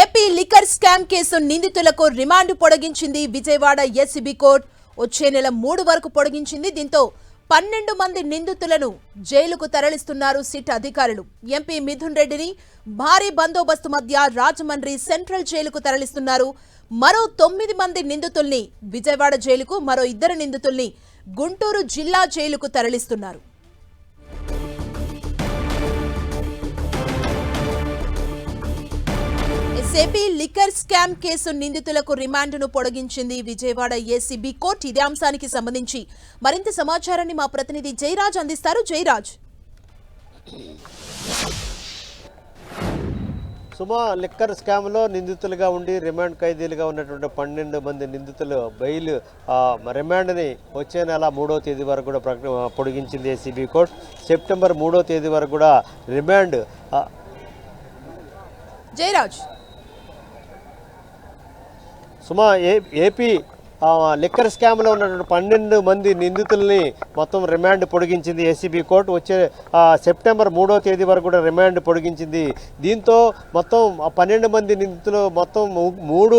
AP liquor scam case నిందితులకు remand పొడిగించింది Vijayawada ACB court. వచ్చే నెల మూడు వరకు పొడిగించింది దీంతో పన్నెండు మంది నిందితులను జైలుకు తరలిస్తున్నారు సిట్ అధికారులు. ఎంపీ మిథున్ రెడ్డిని భారీ బందోబస్తు మధ్య రాజమండ్రి సెంట్రల్ జైలుకు తరలిస్తున్నారు. మరో తొమ్మిది మంది నిందితుల్ని విజయవాడ జైలుకు మరో ఇద్దరు నిందితుల్ని గుంటూరు జిల్లా జైలుకు తరలిస్తున్నారు. ఎస్ఏపీ లిక్కర్ స్కామ్ కేసు నిందితులకు రిమాండ్ను పొడిగించింది విజయవాడ ఏసీబీ కోర్టు. ఇదే అంశానికి సంబంధించి మరింత సమాచారాన్ని మా ప్రతినిధి జయరాజ్ అందిస్తారు. జయరాజ్. సుమా లిక్కర్ స్కామ్లో నిందితులుగా ఉండి రిమాండ్ ఖైదీలుగా ఉన్నటువంటి పన్నెండు మంది నిందితులు బెయిల్ రిమాండ్ని వచ్చే నెల మూడో తేదీ వరకు కూడా ప్రకటన పొడిగించింది ఏసీబీ కోర్టు. సెప్టెంబర్ మూడో తేదీ వరకు కూడా రిమాండ్ జయరాజ్. సుమా ఏ ఏపీ ఆ, లిక్కర్ స్కామ్లో ఉన్నటువంటి పన్నెండు మంది నిందితుల్ని మొత్తం రిమాండ్ పొడిగించింది ఎస్సీబీ కోర్టు. వచ్చే సెప్టెంబర్ మూడో తేదీ వరకు కూడా రిమాండ్ పొడిగించింది. దీంతో మొత్తం పన్నెండు మంది నిందితులు మొత్తం మూడు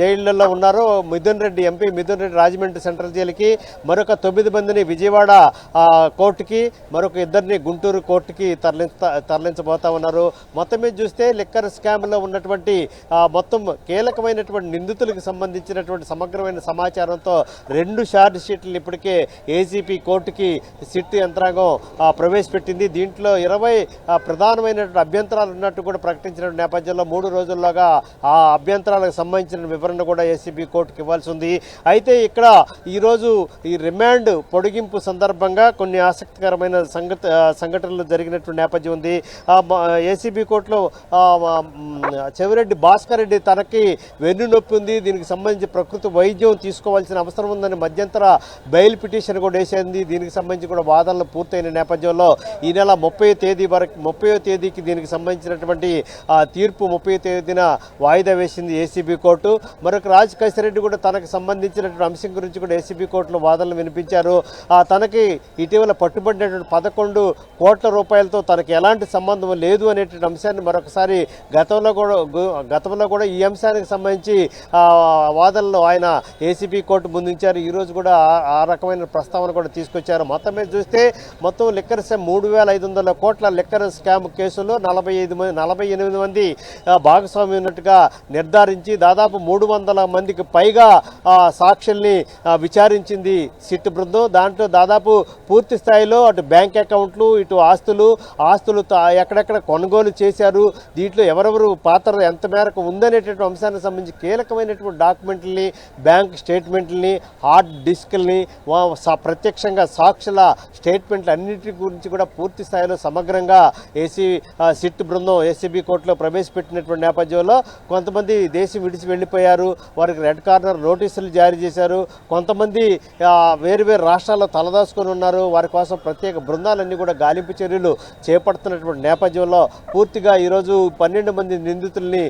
జైళ్ళలో ఉన్నారు. మిథున్ రెడ్డి ఎంపీ మిథున్ రెడ్డి రాజమండ్రి సెంట్రల్ జైలుకి మరొక తొమ్మిది మందిని విజయవాడ కోర్టుకి మరొక ఇద్దరిని గుంటూరు కోర్టుకి తరలి తరలించబోతా ఉన్నారు. మొత్తం మీద చూస్తే లిక్కర్ స్కామ్లో ఉన్నటువంటి మొత్తం కీలకమైనటువంటి నిందితులకు సంబంధించినటువంటి సమగ్రమైన సమాచారంతో రెండు షార్ట్ షీట్లు ఇప్పటికే ఏజీపీ కోర్టుకి సిట్ యంత్రాంగం ప్రవేశపెట్టింది. దీంట్లో ఇరవై ప్రధానమైనటువంటి అభ్యంతరాలు ఉన్నట్టు కూడా ప్రకటించిన నేపథ్యంలో మూడు రోజుల్లోగా ఆ అభ్యంతరాలకు సంబంధించిన వివరణ కూడా ఏసీబీ కోర్టుకి ఇవ్వాల్సి ఉంది. అయితే ఇక్కడ ఈరోజు ఈ రిమాండ్ పొడిగింపు సందర్భంగా కొన్ని ఆసక్తికరమైన సంఘట సంఘటనలు జరిగినటువంటి నేపథ్యం ఉంది. ఏసీబీ కోర్టులో చెవిరెడ్డి భాస్కర్ రెడ్డి తనకి వెన్ను నొప్పి ఉంది. దీనికి సంబంధించి ప్రకృతి వైద్యం తీసుకోవాల్సిన అవసరం ఉందని మధ్యంతర బెయిల్ పిటిషన్ కూడా వేసింది. దీనికి సంబంధించి కూడా వాదనలు పూర్తయిన నేపథ్యంలో ఈ నెల ముప్పై తేదీ వరకు ముప్పై తేదీకి దీనికి సంబంధించినటువంటి తీర్పు ముప్పై తేదీన వాయిదా వేసింది ఏసీబీ కోర్టు. మరొక రాజ్ రెడ్డి కూడా తనకు సంబంధించినటువంటి అంశం గురించి కూడా ఏసీబీ కోర్టులో వాదనలు వినిపించారు. ఆ, తనకి ఇటీవల పట్టుబడినటువంటి పదకొండు కోట్ల రూపాయలతో తనకి ఎలాంటి సంబంధం లేదు అనేటువంటి అంశాన్ని మరొకసారి గతంలో కూడా గతంలో కూడా ఈ అంశానికి సంబంధించి వాదనలు ఆయన ఏసీబీ కోర్టు ముందుంచారు. ఈరోజు కూడా ఆ- రకమైన ప్రస్తావన కూడా తీసుకొచ్చారు. మొత్తం మీద చూస్తే మొత్తం లిక్కర్ స్కామ్ మూడు వేల ఐదు వందల కోట్ల లిక్కర్ స్కామ్ కేసులో నలభై ఐదు మంది నలభై ఎనిమిది మంది భాగస్వామి ఉన్నట్టుగా నిర్ధారించి దాదాపు మూడు వందల మందికి పైగా సాక్షుల్ని విచారించింది సిట్ బృందం. దాంట్లో దాదాపు పూర్తి స్థాయిలో అటు బ్యాంక్ అకౌంట్లు ఇటు ఆస్తులు ఆస్తులు తా- ఎక్కడెక్కడ కొనుగోలు చేశారు దీంట్లో ఎవరెవరు పాత్ర ఎంత మేరకు ఉందనేటటువంటి అంశానికి సంబంధించి కీలకమైనటువంటి డాక్యుమెంట్లని బ్యాంక్ స్టేట్మెంట్లని హార్డ్ డిస్క్ని వా- స- ప్రత్యక్షంగా సాక్షుల స్టేట్మెంట్లు అన్నిటి గురించి కూడా పూర్తి స్థాయిలో సమగ్రంగా ఏసీ సిట్ బృందం ఏసీబీ కోర్టులో ప్రవేశపెట్టినటువంటి నేపథ్యంలో కొంతమంది దేశం విడిచి వెళ్ళిపోయారు వారికి రెడ్ కార్నర్ నోటీసులు జారీ చేశారు కొంతమంది వేరు వేరు రాష్ట్రాల్లో తలదాచుకొని ఉన్నారు వారి కోసం ప్రత్యేక బృందాలన్నీ కూడా గాలింపు చర్యలు చేపడుతున్నటువంటి నేపథ్యంలో పూర్తిగా ఈరోజు పన్నెండు మంది నిందితుల్ని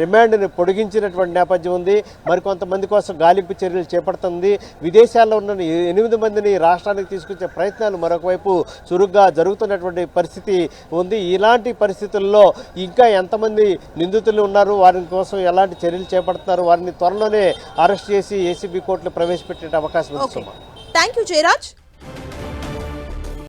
రిమాండ్ని పొడిగించినటువంటి నేపథ్యం ఉంది. మరికొంతమంది కోసం గాలింపు చర్యలు చేపడుతుంది. విదేశాల్లో ఉన్న ఎనిమిది మందిని రాష్ట్రానికి తీసుకొచ్చే ప్రయత్నాలు మరొకవైపు చురుగ్గా జరుగుతున్నటువంటి పరిస్థితి ఉంది. ఇలాంటి పరిస్థితుల్లో ఇంకా ఎంతమంది నిందితులు ఉన్నారు? వారి కోసం ఎలాంటి చర్యలు చేపడుతున్నారు? వారిని త్వరలోనే అరెస్ట్ చేసి ఏసీబీ కోర్టులో ప్రవేశపెట్టే అవకాశం ఉంది. Thank you Jayaraj.